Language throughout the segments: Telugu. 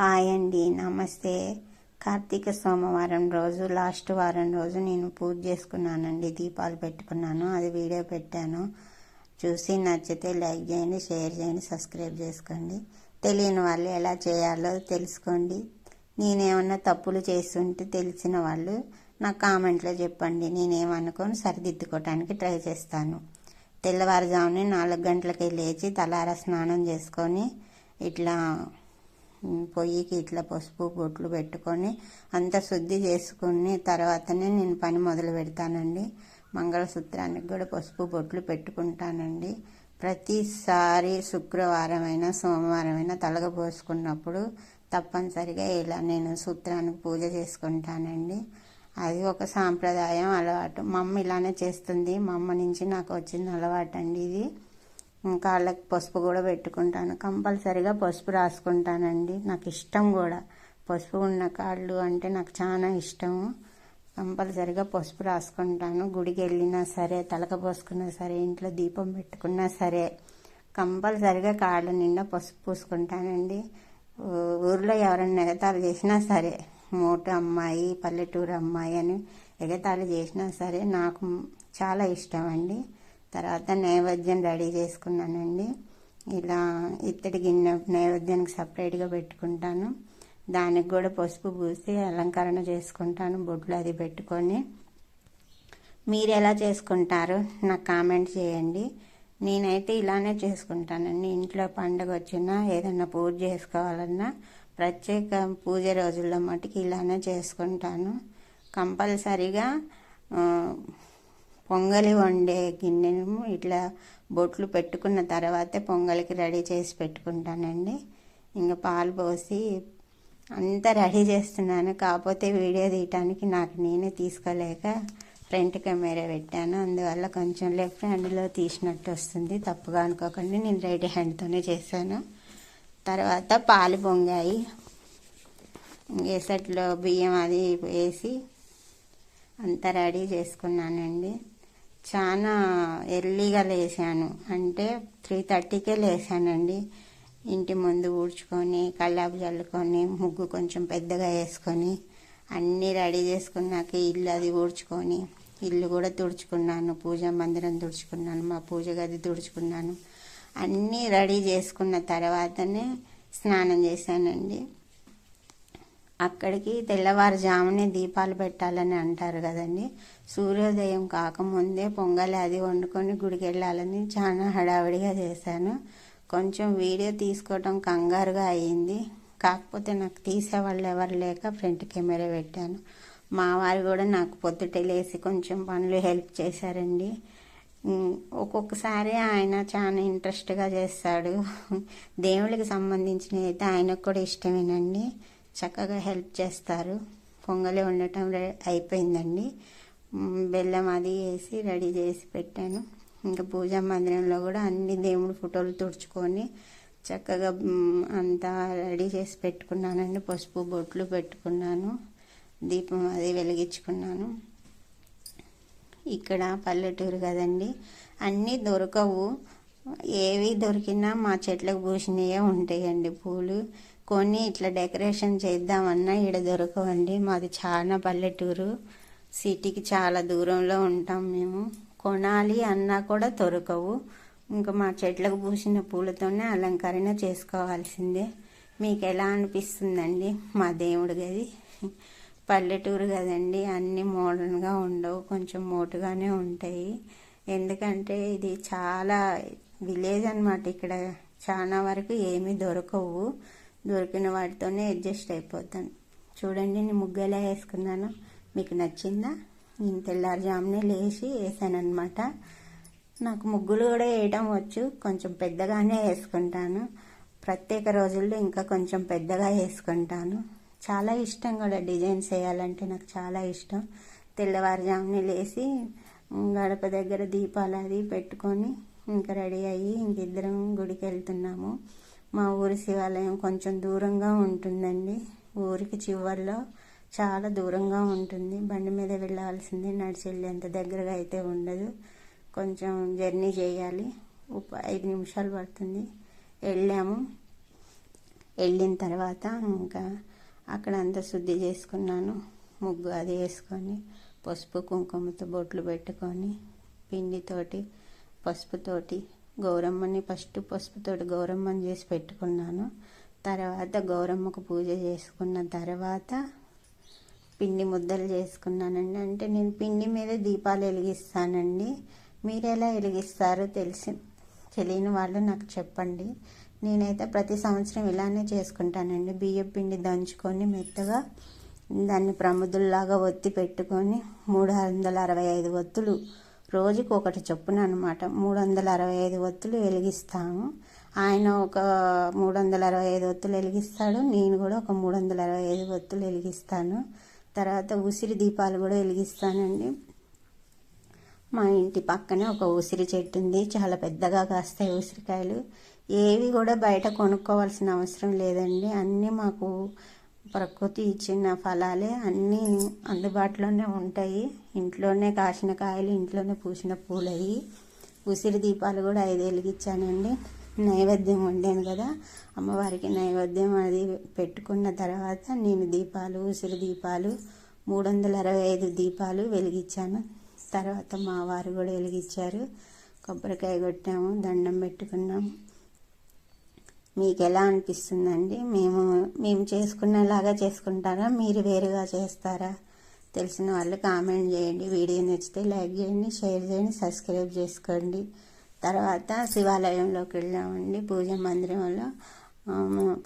హాయ్ అండి నమస్తే. కార్తీక సోమవారం రోజు లాస్ట్ వారం రోజు నేను పూజ చేసుకున్నానండి దీపాలు పెట్టుకున్నాను అది వీడియో పెట్టాను. చూసి నచ్చితే లైక్ చేయండి షేర్ చేయండి సబ్స్క్రైబ్ చేసుకోండి. తెలియని వాళ్ళు ఎలా చేయాలో తెలుసుకోండి. నేనేమన్నా తప్పులు చేస్తుంటే తెలిసిన వాళ్ళు నా కామెంట్లో చెప్పండి నేనేమనుకొని సరిదిద్దుకోవటానికి ట్రై చేస్తాను. తెల్లవారుజామునే నాలుగు గంటలకి లేచి తలార స్నానం చేసుకొని ఇట్లా పొయ్యికి ఇట్లా పసుపు బొట్లు పెట్టుకొని అంత శుద్ధి చేసుకుని తర్వాతనే నేను పని మొదలు పెడతానండి. మంగళసూత్రానికి కూడా పసుపు బొట్లు పెట్టుకుంటానండి. ప్రతిసారి శుక్రవారం అయినా సోమవారం అయినా తలగ పోసుకున్నప్పుడు తప్పనిసరిగా ఇలా నేను సూత్రానికి పూజ చేసుకుంటానండి. అది ఒక సాంప్రదాయం అలవాటు. మా అమ్మ ఇలానే చేస్తుంది. మా అమ్మ నుంచి నాకు వచ్చిన అలవాటు అండి ఇది. కాళ్ళకి పసుపు కూడా పెట్టుకుంటాను. కంపల్సరిగా పసుపు రాసుకుంటానండి. నాకు ఇష్టం కూడా. పసుపు ఉన్న కాళ్ళు అంటే నాకు చాలా ఇష్టము. కంపల్సరిగా పసుపు రాసుకుంటాను. గుడికి వెళ్ళినా సరే తలక పోసుకున్నా సరే ఇంట్లో దీపం పెట్టుకున్నా సరే కంపల్సరిగా కాళ్ళ నిండా పసుపు పూసుకుంటానండి. ఊర్లో ఎవరైనా ఎగతాళి చేసినా సరే మోటు అమ్మాయి పల్లెటూరు అమ్మాయి అని ఎగతాళి చేసినా సరే నాకు చాలా ఇష్టం అండి తర్వాత నైవేద్యం రెడీ చేసుకున్నానండి. ఇలా ఇత్తడి గిన్నె నైవేద్యానికి సపరేట్గా పెట్టుకుంటాను. దానికి కూడా పసుపు పూసి అలంకరణ చేసుకుంటాను బొడ్లు అది పెట్టుకొని. మీరు ఎలా చేసుకుంటారు నాకు కామెంట్ చేయండి. నేనైతే ఇలానే చేసుకుంటానండి. ఇంట్లో పండగ వచ్చినా ఏదన్నా పూజ చేసుకోవాలన్నా ప్రత్యేక పూజ రోజుల్లో మటుకు ఇలానే చేసుకుంటాను. కంపల్సరిగా పొంగలి వండే గిన్నెను ఇట్లా బొట్లు పెట్టుకున్న తర్వాతే పొంగలికి రెడీ చేసి పెట్టుకుంటానండి. ఇంకా పాలు పోసి అంతా రెడీ చేస్తున్నాను. కాకపోతే వీడియో తీయటానికి నాకు నేనే తీసుకోలేక ఫ్రంట్ కెమెరా పెట్టాను. అందువల్ల కొంచెం లెఫ్ట్ హ్యాండ్లో తీసినట్టు వస్తుంది. తప్పుగా అనుకోకండి నేను రైట్ హ్యాండ్తోనే చేశాను. తర్వాత పాలు పొంగాయి. ఎసట్లో బియ్యం అది వేసి అంతా రెడీ చేసుకున్నానండి. చాలా ఎర్లీగా లేసాను అంటే త్రీ థర్టీకే లేసానండి ఇంటి ముందు ఊడ్చుకొని కళ్ళాపు చల్లుకొని ముగ్గు కొంచెం పెద్దగా వేసుకొని అన్నీ రెడీ చేసుకున్నాక ఇల్లు అది ఊడ్చుకొని ఇల్లు కూడా తుడుచుకున్నాను. పూజ మందిరం తుడుచుకున్నాను మా పూజ గది తుడుచుకున్నాను. అన్నీ రెడీ చేసుకున్న తర్వాతనే స్నానం చేశానండి. అక్కడికి తెల్లవారుజామునే దీపాలు పెట్టాలని అంటారు కదండి. సూర్యోదయం కాకముందే పొంగలి అది వండుకొని గుడికి వెళ్ళాలని చాలా హడావిడిగా చేశాను. కొంచెం వీడియో తీసుకోవటం కంగారుగా అయ్యింది కాకపోతే నాకు తీసేవాళ్ళు ఎవరు లేక ఫ్రంట్ కెమెరా పెట్టాను. మా వారు కూడా నాకు పొద్దుటే లేసి కొంచెం పనులు హెల్ప్ చేశారండి. ఒక్కొక్కసారి ఆయన చాలా ఇంట్రెస్ట్గా చేస్తాడు. దేవుళ్ళకి సంబంధించినవి అయితే ఆయనకు కూడా ఇష్టమేనండి. చక్కగా హెల్ప్ చేస్తారు. పొంగలి ఉండటం అయిపోయిందండి. బెల్లం అది వేసి రెడీ చేసి పెట్టాను. ఇంకా పూజా మందిరంలో కూడా అన్ని దేవుడి ఫోటోలు తుడుచుకొని చక్కగా అంతా రెడీ చేసి పెట్టుకున్నానండి. పసుపు బొట్లు పెట్టుకున్నాను. దీపం అది వెలిగించుకున్నాను. ఇక్కడ పల్లెటూరు కదండి. అన్నీ దొరకవు. ఏవి దొరికినా మా చెట్లకు పూసినవే ఉంటాయండి పూలు. కొన్ని ఇట్లా డెకరేషన్ చేద్దామన్నా ఈడ దొరకవండి. మాది చాలా పల్లెటూరు. సిటీకి చాలా దూరంలో ఉంటాం మేము. కొనాలి అన్నా కూడా దొరకవు. ఇంకా మా చెట్లకు పూసిన పూలతోనే అలంకరణ చేసుకోవాల్సిందే. మీకు ఎలా అనిపిస్తుందండి? మా దేవుడి గది. పల్లెటూరు కదండి అన్నీ మోడర్న్గా ఉండవు. కొంచెం మోటుగానే ఉంటాయి. ఎందుకంటే ఇది చాలా విలేజ్ అనమాట ఇక్కడ చాలా వరకు ఏమీ దొరకవు. దొరికిన వాటితోనే అడ్జస్ట్ అయిపోతాను. చూడండి నేను ముగ్గు ఎలా వేసుకున్నాను. మీకు నచ్చిందా? నేను తెల్లారుజామునే లేచి వేసానమాట నాకు ముగ్గులు కూడా వేయటం వచ్చు. కొంచెం పెద్దగానే వేసుకుంటాను. ప్రత్యేక రోజుల్లో ఇంకా కొంచెం పెద్దగా వేసుకుంటాను. చాలా ఇష్టం కూడా డిజైన్స్ వేయాలంటే నాకు చాలా ఇష్టం. తెల్లవారుజామునే లేచి గడప దగ్గర దీపాలు అది పెట్టుకొని ఇంకా రెడీ అయ్యి ఇంకిద్దరం గుడికి వెళ్తున్నాము. మా ఊరి శివాలయం కొంచెం దూరంగా ఉంటుందండి. ఊరికి చివర్లో చాలా దూరంగా ఉంటుంది. బండి మీద వెళ్ళాల్సింది నడిచి వెళ్ళేంత దగ్గరగా అయితే ఉండదు. కొంచెం జర్నీ చేయాలి. ఒక ఐదు నిమిషాలు పడుతుంది. వెళ్ళాము. వెళ్ళిన తర్వాత ఇంకా అక్కడ అంతా శుద్ధి చేసుకున్నాను. ముగ్గు అది వేసుకొని పసుపు కుంకుమతో బొట్లు పెట్టుకొని పిండితోటి పసుపుతోటి గౌరమ్మని ఫస్ట్ పసుపుతోటి గౌరమ్మని చేసి పెట్టుకున్నాను. తర్వాత గౌరమ్మకు పూజ చేసుకున్న తర్వాత పిండి ముద్దలు చేసుకున్నానండి. అంటే నేను పిండి మీద దీపాలు వెలిగిస్తానండి. మీరు ఎలా వెలిగిస్తారో తెలిసి తెలియని వాళ్ళు నాకు చెప్పండి. నేనైతే ప్రతి సంవత్సరం ఇలానే చేసుకుంటానండి. బియ్యం పిండి దంచుకొని మెత్తగా దాన్ని ప్రముదుల్లాగా ఒత్తి పెట్టుకొని మూడు వందల అరవై ఐదు ఒత్తులు రోజుకు ఒకటి చొప్పున అనమాట మూడు వందల అరవై ఐదు ఒత్తులు వెలిగిస్తాము. ఆయన ఒక మూడు వందల అరవై ఐదు ఒత్తులు వెలిగిస్తాడు. నేను కూడా ఒక మూడు వందల అరవై ఐదు ఒత్తులు వెలిగిస్తాను. తర్వాత ఉసిరి దీపాలు కూడా వెలిగిస్తానండి. మా ఇంటి పక్కనే ఒక ఉసిరి చెట్టు ఉంది. చాలా పెద్దగా కాస్తాయి ఉసిరికాయలు. ఏవి కూడా బయట కొనుక్కోవాల్సిన అవసరం లేదండి. అన్నీ మాకు ప్రకృతి ఇచ్చిన ఫలాలే అన్నీ అందుబాటులోనే ఉంటాయి. ఇంట్లోనే కాసిన కాయలు ఇంట్లోనే పూసిన పూలవి. ఉసిరి దీపాలు కూడా ఐదు వెలిగించానండి నైవేద్యం వండాను కదా. అమ్మవారికి నైవేద్యం అది పెట్టుకున్న తర్వాత నేను దీపాలు ఉసిరి దీపాలు మూడు వందల అరవై ఐదు దీపాలు వెలిగించాను. తర్వాత మా వారు కూడా వెలిగించారు. కొబ్బరికాయ కొట్టాము దండం పెట్టుకున్నాము. మీకు ఎలా అనిపిస్తుందండి? మేము మేము చేసుకునేలాగా చేసుకుంటారా? మీరు వేరుగా చేస్తారా? తెలిసిన వాళ్ళు కామెంట్ చేయండి. వీడియో నచ్చితే లైక్ చేయండి షేర్ చేయండి సబ్స్క్రైబ్ చేసుకోండి. తర్వాత శివాలయంలోకి వెళ్ళామండి. పూజ మందిరంలో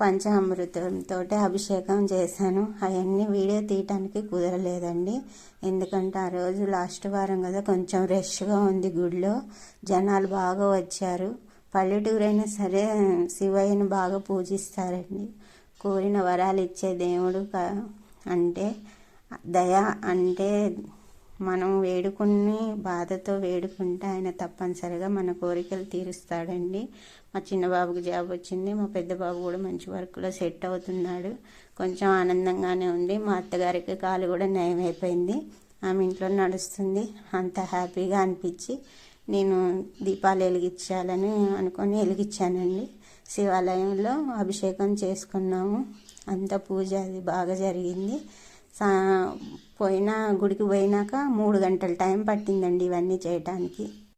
పంచామృతంతో అభిషేకం చేశాను. అవన్నీ వీడియో తీయటానికి కుదరలేదండి. ఎందుకంటే ఆ రోజు లాస్ట్ వారం కదా కొంచెం రష్గా ఉంది గుడిలో. జనాలు బాగా వచ్చారు. పల్లెటూరైనా సరే శివయ్యను బాగా పూజిస్తారండి. కోరిన వరాలు ఇచ్చే దేవుడు అంటే దయ అంటే మనం వేడుకుని బాధతో వేడుకుంటే ఆయన తప్పనిసరిగా మన కోరికలు తీరుస్తాడండి. మా చిన్న బాబుకి జాబ్ వచ్చింది. మా పెద్ద బాబు కూడా మంచి వర్క్లో సెట్ అవుతున్నాడు. కొంచెం ఆనందంగానే ఉంది. మా అత్తగారికి కాలు కూడా నయం అయిపోయింది ఆమె ఇంట్లో నడుస్తుంది. అంత హ్యాపీగా అనిపించి నేను దీపాలు వెలిగించాలని అనుకొని వెలిగించానండి. శివాలయంలో అభిషేకం చేసుకున్నాము. అంత పూజ అది బాగా జరిగింది. సా పోయినా గుడికి పోయినాక మూడు గంటల టైం పట్టిందండి ఇవన్నీ చేయటానికి.